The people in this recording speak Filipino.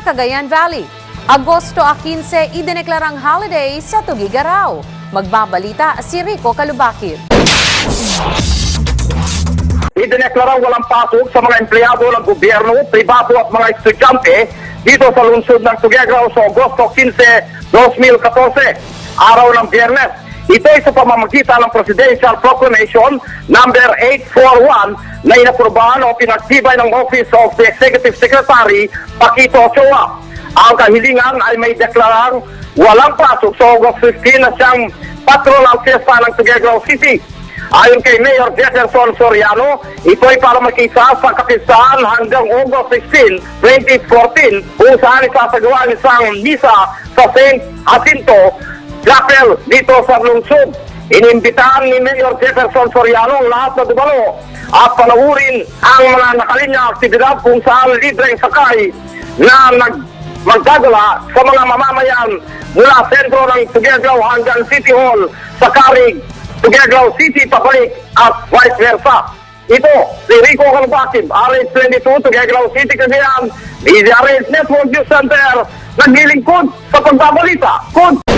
sa Cagayan Valley. Agosto a 15, idineklarang holiday sa Tugigaraw. Magbabalita si Rico Kalubakid. Idineklara walang pasok sa mga empleyado ng gobyerno, pribado at mga estudyante dito sa lungsod ng Tuguegarao sa Agosto 15, 2014, araw ng Biyernes. Ito ay sa pamamagitan ng Presidential Proclamation number 841 na inaprubahan o pinaktibay ng Office of the Executive Secretary Paquito Ochoa. Ang kahilingan ay may deklarang walang pasok sa August 15 na siyang patron ng fiesta ng Tuguegarao City. Ayon kay Mayor Jefferson Soriano, ito ay para makita sa kapistahan hanggang August 16, 2014 kung saan isasagawa ang isang misa sa St. Jacinto Chapel dito sa lungsod. Inimbitahan ni Mayor Jefferson Soriano ang lahat na dumalo at panahurin ang mga nakalinya aktibidad kung saan libreng sakay na nag magdadala sa mga mamamayan mula sentro ng Tuguegarao hanggang City Hall sa Carig, Tuguegarao City pabalik at vice versa. Ito, si Rico Calbacid, RH22, Tuguegarao City, Cagayan, DZRH Network News Center, naglilingkod sa pagbabalita. Kod!